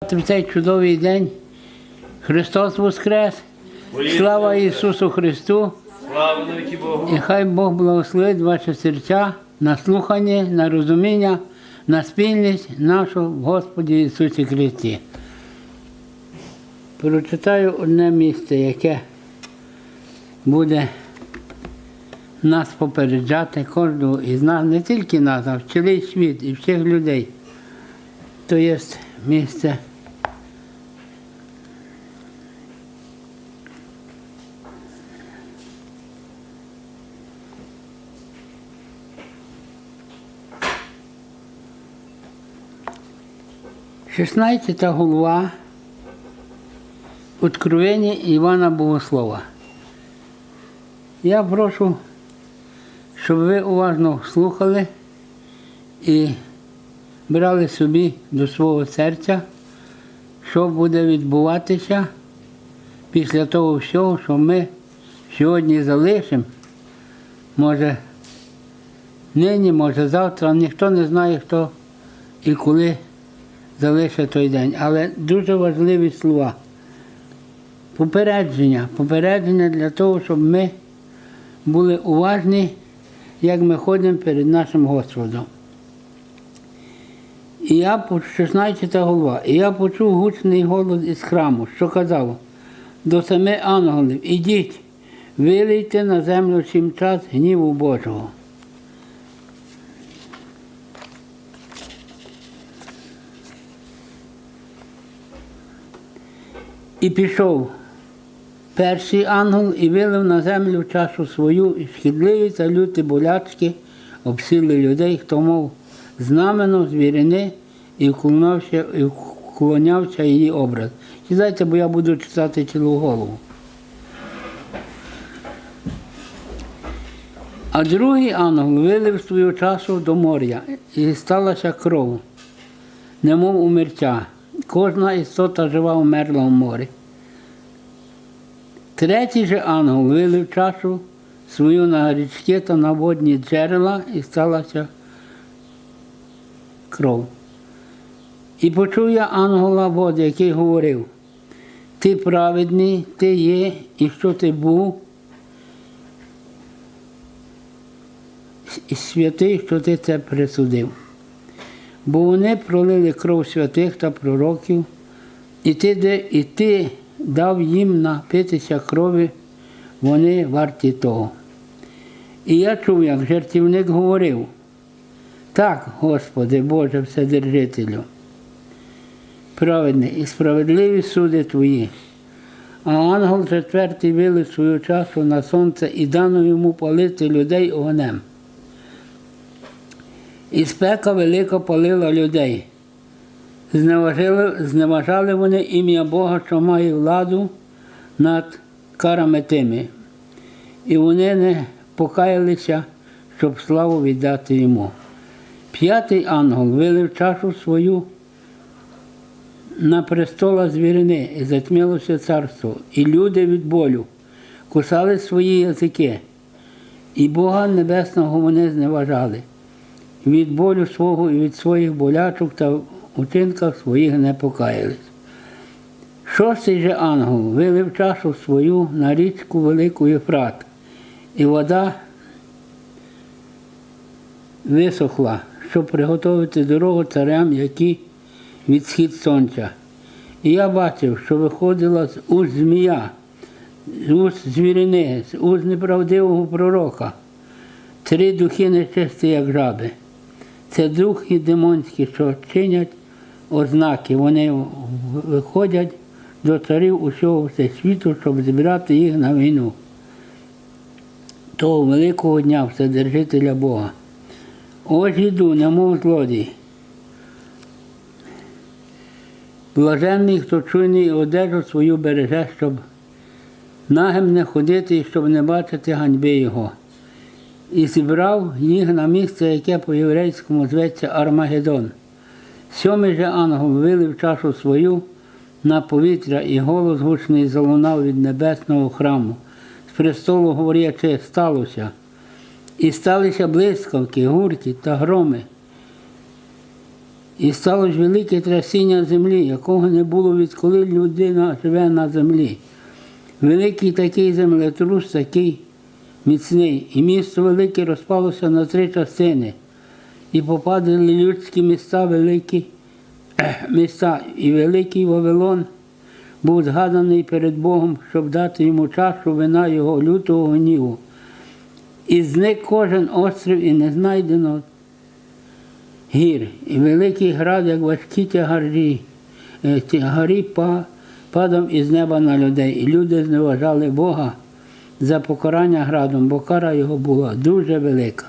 В цей чудовий день Христос Воскрес! Слава Ісусу Христу! Слава Богу! І хай Бог благословить ваші серця на слухання, на розуміння, на спільність нашу в Господі Ісусі Христі. Прочитаю одне місце, яке буде нас попереджати, кожного із нас, не тільки нас, а в цілий світ і всіх людей. То є місце. Шістнадцята голова Откровення Івана Богослова. Я прошу, щоб ви уважно слухали і брали собі до свого серця, що буде відбуватися після того всього, що ми сьогодні залишимо. Може, нині, може завтра, ніхто не знає, хто і коли залишить той день. Але дуже важливі слова. Попередження. Попередження для того, щоб ми були уважні, як ми ходимо перед нашим Господом. І я по- 16 голова. І я почув гучний голос із храму, що казав до семи ангелів, ідіть, вилийте на землю сім час гніву Божого. І пішов перший ангел і вилив на землю чашу свою, і шкідливі та люті болячки обсіли людей, хто мов знамено звірини і вклонявся, і вклонявся її образ. Сідайте, бо я буду читати цілу голову. А другий ангел вилив свою чашу до моря, і сталася кров, немов у мерця. Кожна істота жива вмерла в морі. Третій же ангел вилив чашу свою на річки та на водні джерела і сталася кров. І почув я ангела води, який говорив, ти праведний, ти є, і що ти був, і святий, що ти це присудив. Бо вони пролили кров святих та пророків, і ти, де, і ти дав їм напитися крові, вони варті того. І я чув, як жертівник говорив, так, Господи, Боже Вседержителю, праведний і справедливі суди Твої. А ангел четвертий вилив свою часу на сонце і дано йому палити людей огнем. І спека велика палила людей. Зневажали, зневажали вони ім'я Бога, що має владу над карами тими. І вони не покаялися, щоб славу віддати йому. П'ятий ангел вилив чашу свою на престола звірини, і затьмілося царство, і люди від болю кусали свої язики, і Бога Небесного вони зневажали від болю свого і від своїх болячок та учинках своїх не покаялись. Шостий же ангел вилив чашу свою на річку Велику Єфрат, і вода висохла, щоб приготувати дорогу царям, які від схід сонця. І я бачив, що виходила з уст змія, з уст звірини, з уст неправдивого пророка, три духи нечисті, як жаби. Це духи демонські, що чинять ознаки. Вони виходять до царів усього всесвіту, щоб збирати їх на війну. Того великого дня Вседержителя Бога. Ось іду, немов злодій. Блаженний, хто чуйний одежу свою береже, щоб нагим не ходити і щоб не бачити ганьби його і зібрав їх на місце, яке по-єврейському зветься Армагеддон. Сьомий же ангел вилив чашу свою на повітря, і голос гучний залунав від небесного храму. З престолу говорячи, сталося. І сталися блискавки, гурки та громи. І стало ж велике трясіння землі, якого не було відколи людина живе на землі. Великий такий землетрус, такий міцний, і місто велике розпалося на три частини, і попадали людські міста, великі міста, і великий Вавилон був згаданий перед Богом, щоб дати йому чашу вина його лютого гніву. І зник кожен острів, і не знайдено гір, і великий град, як важкі тягарі, е, тягарі падав із неба на людей. І люди зневажали Бога за покарання градом, бо кара його була дуже велика.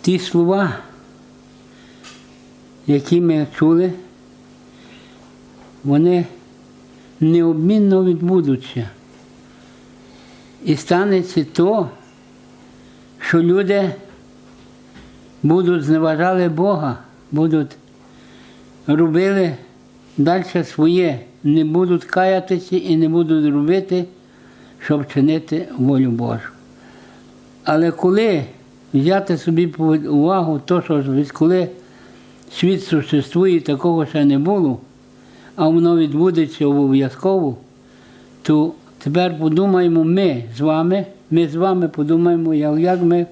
Ті слова, які ми чули, вони необмінно відбудуться. І станеться то, що люди будуть зневажали Бога, будуть робили далі своє, не будуть каятися і не будуть робити, щоб чинити волю Божу. Але коли взяти собі увагу, то, що коли світ существує, такого ще не було, а воно відбудеться обов'язково, то тепер подумаємо ми з вами, ми з вами подумаємо, як ми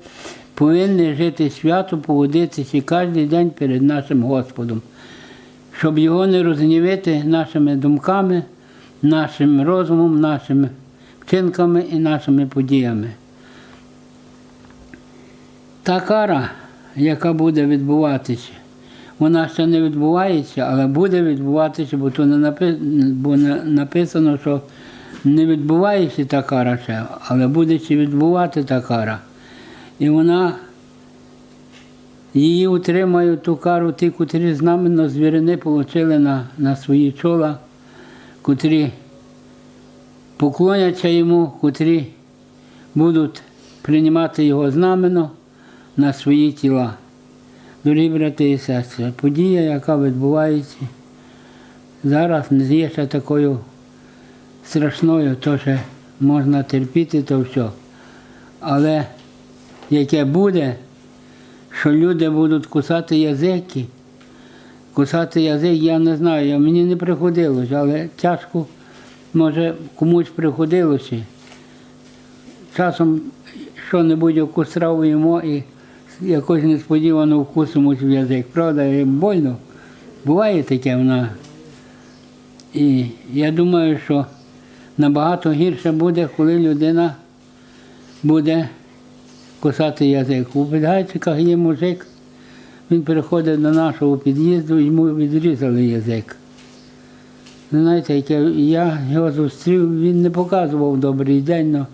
повинні жити свято, поводитися кожен день перед нашим Господом, щоб його не розгнівити нашими думками, нашим розумом, нашими вчинками і нашими подіями. Та кара, яка буде відбуватися, вона ще не відбувається, але буде відбуватися, бо то не напи- бо не- написано, що не відбувається та кара ще, але буде ще відбувати та кара. І вона її утримають ту кару ті, котрі знаменно звірини отримали на, на свої чола, котрі поклоняться йому, котрі будуть приймати його знамено на свої тіла. Дорогі брати і сестри, подія, яка відбувається, зараз не є ще такою страшною, то ще можна терпіти, то все. Але яке буде, що люди будуть кусати язики, кусати язик, я не знаю, мені не приходилось, але тяжко, може, комусь приходилося. Часом що-небудь якусь страву їмо і якось несподівано вкусимось в язик. Правда, і больно. Буває таке вона. І я думаю, що набагато гірше буде, коли людина буде кусати язик. У Підгайчиках є мужик, він приходить до нашого під'їзду, йому відрізали язик. Ви Знаєте, яке я його зустрів, він не показував добрий день,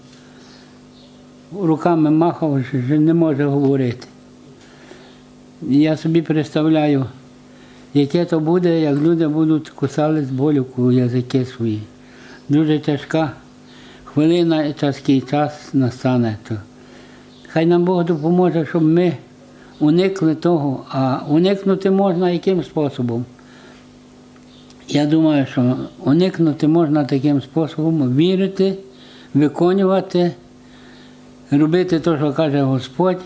але руками махав, що не може говорити. Я собі представляю, яке то буде, як люди будуть кусали з болю язики свої. Дуже тяжка хвилина тяжкий час настане. То. Хай нам Бог допоможе, щоб ми уникли того, а уникнути можна яким способом. Я думаю, що уникнути можна таким способом вірити, виконувати, робити те, що каже Господь,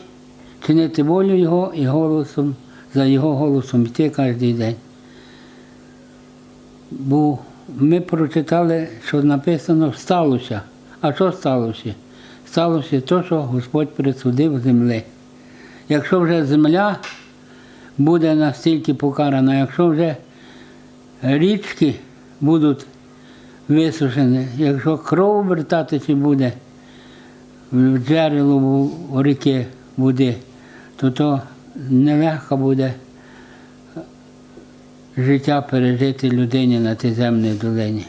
чинити волю Його і голосом, за Його голосом йти кожен день. Бо ми прочитали, що написано сталося. А що сталося? Сталося те, що Господь присудив землі. Якщо вже земля буде настільки покарана, якщо вже річки будуть висушені, якщо кров вертатися буде в джерело в ріки води, то то нелегко буде життя пережити людині на тій земній долині.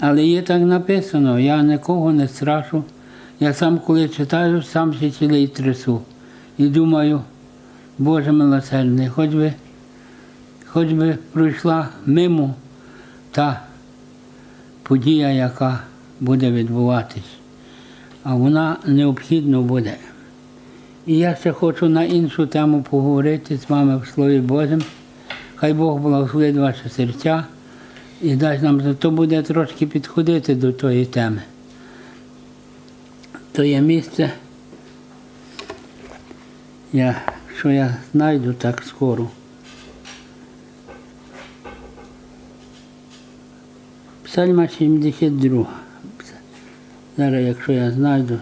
Але є так написано, я нікого не страшу. Я сам, коли читаю, сам ще цілий трясу. І думаю, Боже милосердний, хоч би, хоч би пройшла мимо та подія, яка буде відбуватись. А вона необхідно буде. І я ще хочу на іншу тему поговорити з вами в Слові Божому. Хай Бог благословить ваше серця і дасть нам, то буде трошки підходити до тої теми. То є місце. Я що я знайду так скоро. Псальма 72. Зараз, якщо я знайду.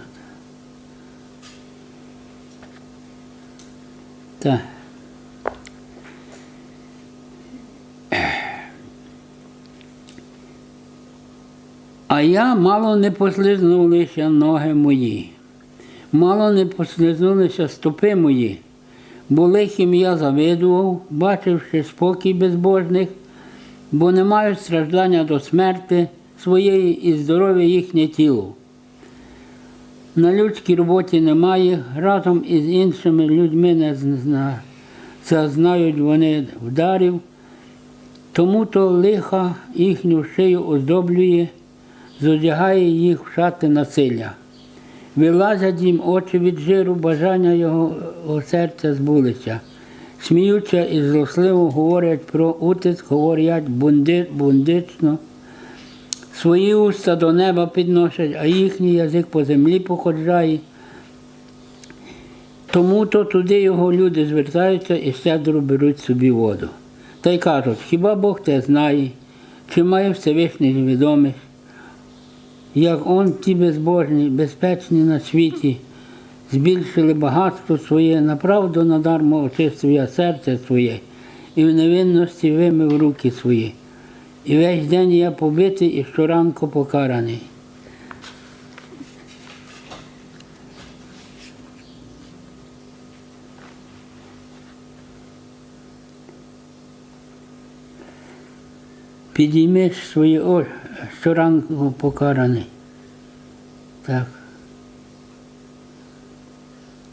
Так. Я мало не послизнулися ноги мої, мало не послизнулися стопи мої, бо лихим я завидував, бачивши спокій безбожних, бо не мають страждання до смерти своєї і здоров'я їхнє тіло. На людській роботі немає, разом із іншими людьми не зна- зазнають вони вдарів, тому то лиха їхню шию оздоблює, зодягає їх в шати насилля. Вилазять їм очі від жиру, бажання його серця збулися. Сміються і злосливо говорять про утиск, говорять бунди, бундично. Свої уста до неба підносять, а їхній язик по землі походжає. Тому то туди його люди звертаються і щедро беруть собі воду. Та й кажуть, хіба Бог те знає, чи має Всевишній відомість, як он ті безбожні, безпечні на світі, збільшили багатство своє, направду надармо очистив я серце своє, і в невинності вимив руки свої. І весь день я побитий і щоранку покараний. Підіймеш свої очі, щоранку покараний. Так.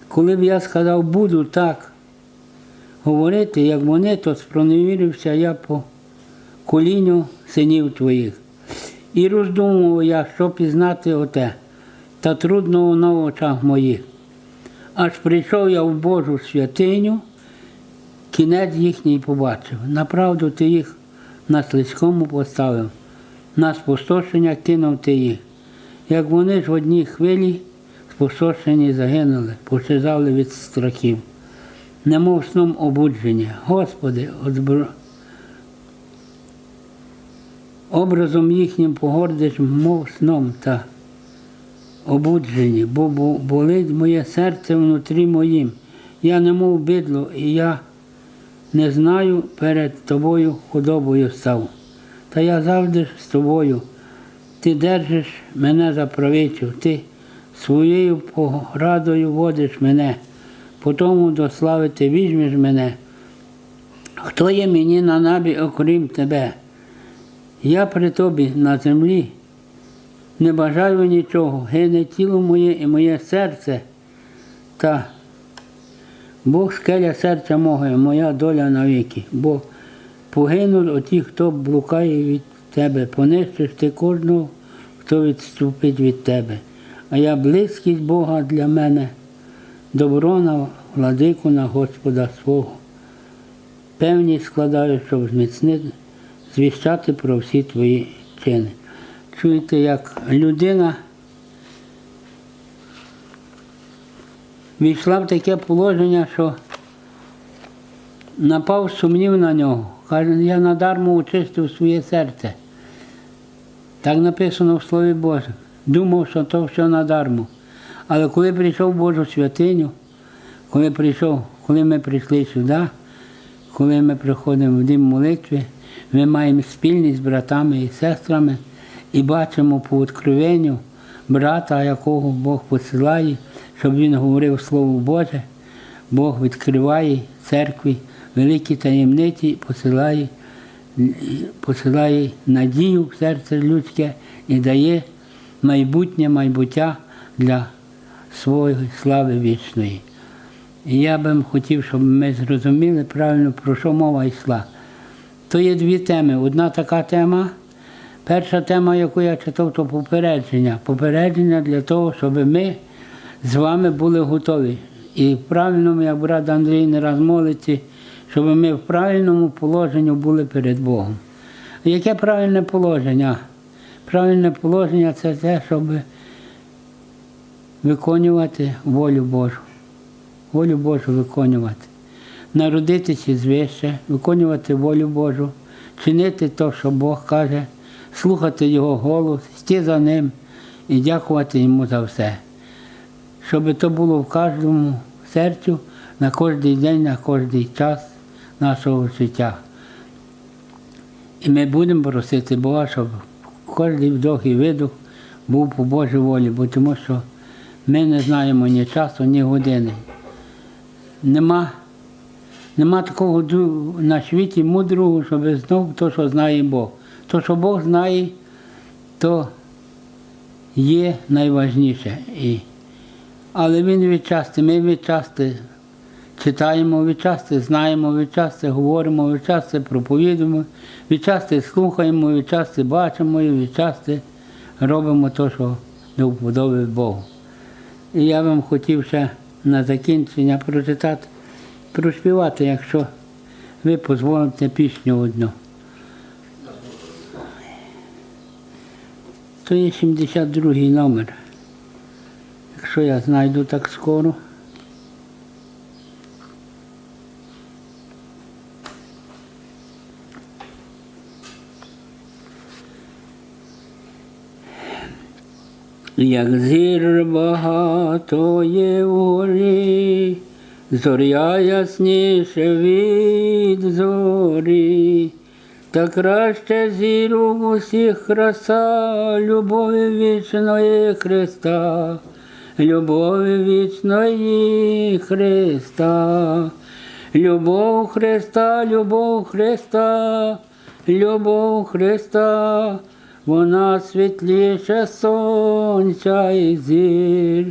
Коли б я сказав, буду так говорити, як вони, то спроневірився я по колінню синів твоїх. І роздумував я, що пізнати оте, та трудно воно в очах моїх. Аж прийшов я в Божу святиню, кінець їхній побачив. Направду ти їх на слизькому поставив, на спустошення кинув ти їх. Як вони ж в одній хвилі спустошені загинули, пощезали від страхів, немов сном обудження. Господи, озбро... образом їхнім погордиш, мов сном та обуджені, бо бо- болить моє серце внутрі моїм. Я немов бидло, і я не знаю перед тобою худобою став. Та я завжди з тобою. Ти держиш мене за правицю, ти своєю порадою водиш мене, потому до слави ти візьмеш мене. Хто є мені на небі, окрім тебе? Я при тобі на землі не бажаю нічого, гине тіло моє і моє серце, та Бог скеля серця мого, моя доля навіки, бо погинуть оті, хто блукає від тебе, понищиш ти кожного, хто відступить від тебе. А я близькість Бога для мене, добро на владику на Господа свого. Певність складаю, щоб зміцнити, звіщати про всі твої чини. Чуєте, як людина війшла в таке положення, що напав сумнів на нього. Каже, я надармо очистив своє серце. Так написано в Слові Божому. Думав, що то все надармо. Але коли прийшов в Божу святиню, коли прийшов, коли ми прийшли сюди, коли ми приходимо в дім молитви, ми маємо спільність з братами і сестрами і бачимо по откровенню брата, якого Бог посилає, щоб він говорив Слово Боже. Бог відкриває церкві великі таємниці, посилає, посилає надію в серце людське і дає майбутнє майбуття для своєї слави вічної. І я би хотів, щоб ми зрозуміли правильно, про що мова йшла. То є дві теми. Одна така тема. Перша тема, яку я читав, то попередження. Попередження для того, щоб ми з вами були готові. І в правильному, як брат Андрій не раз молиться, щоб ми в правильному положенні були перед Богом. Яке правильне положення? Правильне положення це те, щоб виконувати волю Божу. Волю Божу виконувати. народитися звище, виконувати волю Божу, чинити те, що Бог каже, слухати Його голос, йти за Ним і дякувати Йому за все. Щоб то було в кожному серцю на кожен день, на кожен час нашого життя. І ми будемо просити Бога, щоб кожен вдох і видох був по Божій волі, бо тому що ми не знаємо ні часу, ні години. Нема, нема такого на світі мудрого, щоб знав то, що знає Бог. То, що Бог знає, то є найважніше. І, але він відчасти, ми відчасти читаємо, відчасти знаємо, відчасти говоримо, відчасти проповідуємо, відчасти слухаємо, відчасти бачимо і відчасти робимо те, що не вподобає Богу. І я вам хотів ще на закінчення прочитати, проспівати, якщо ви дозволите пісню одну. То є 72 номер. Якщо я знайду так скоро. Як зір багато є горі, зоря ясніше від зорі, та краще зіру в усіх краса, любові вічної Христа, любові вічної Христа, любов Христа, любов Христа, любов Христа. Вона світліше сонця і зір,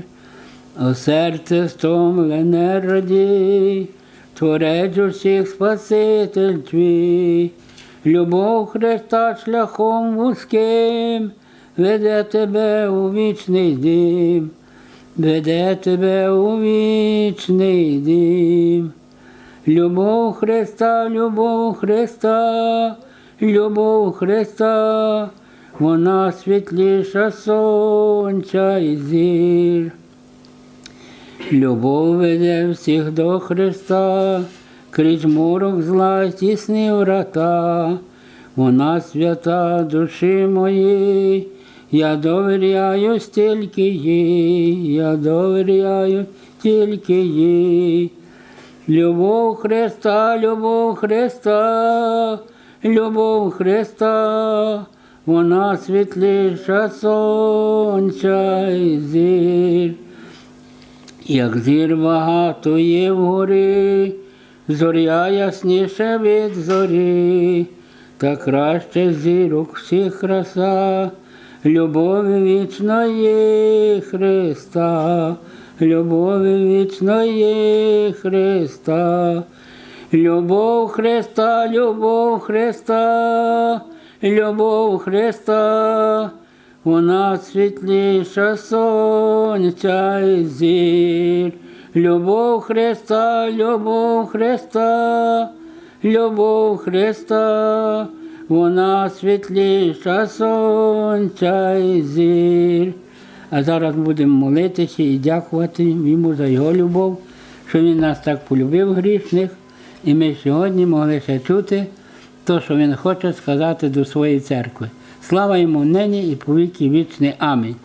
о серце стомлене радій, творець усіх Спаситель твій, любов Христа шляхом вузьким, веде тебе у вічний дім, веде тебе у вічний дім. Любов Христа, любов Христа, любов Христа, вона світліша сонця і зір. Любов веде всіх до Христа, крізь морок зла тісні врата, вона свята душі моїй, я довіряю стільки їй, я довіряю тільки їй. Любов Христа, любов Христа, любов Христа, вона світліша сонця і зір. Як зір багато є вгорі, зоря ясніше від зорі, та краще зірок всіх краса, любові вічної Христа, любові вічної Христа, любов Христа, любов Христа, любов Христа. Вона світліша сонця і зір. Любов Христа, любов Христа, любов Христа, вона світліша сонця і зір. А зараз будемо молитися і дякувати йому за його любов, що він нас так полюбив грішних, і ми сьогодні могли ще чути те, що він хоче сказати до своєї церкви. Слава йому нині і повіки вічний. Амінь.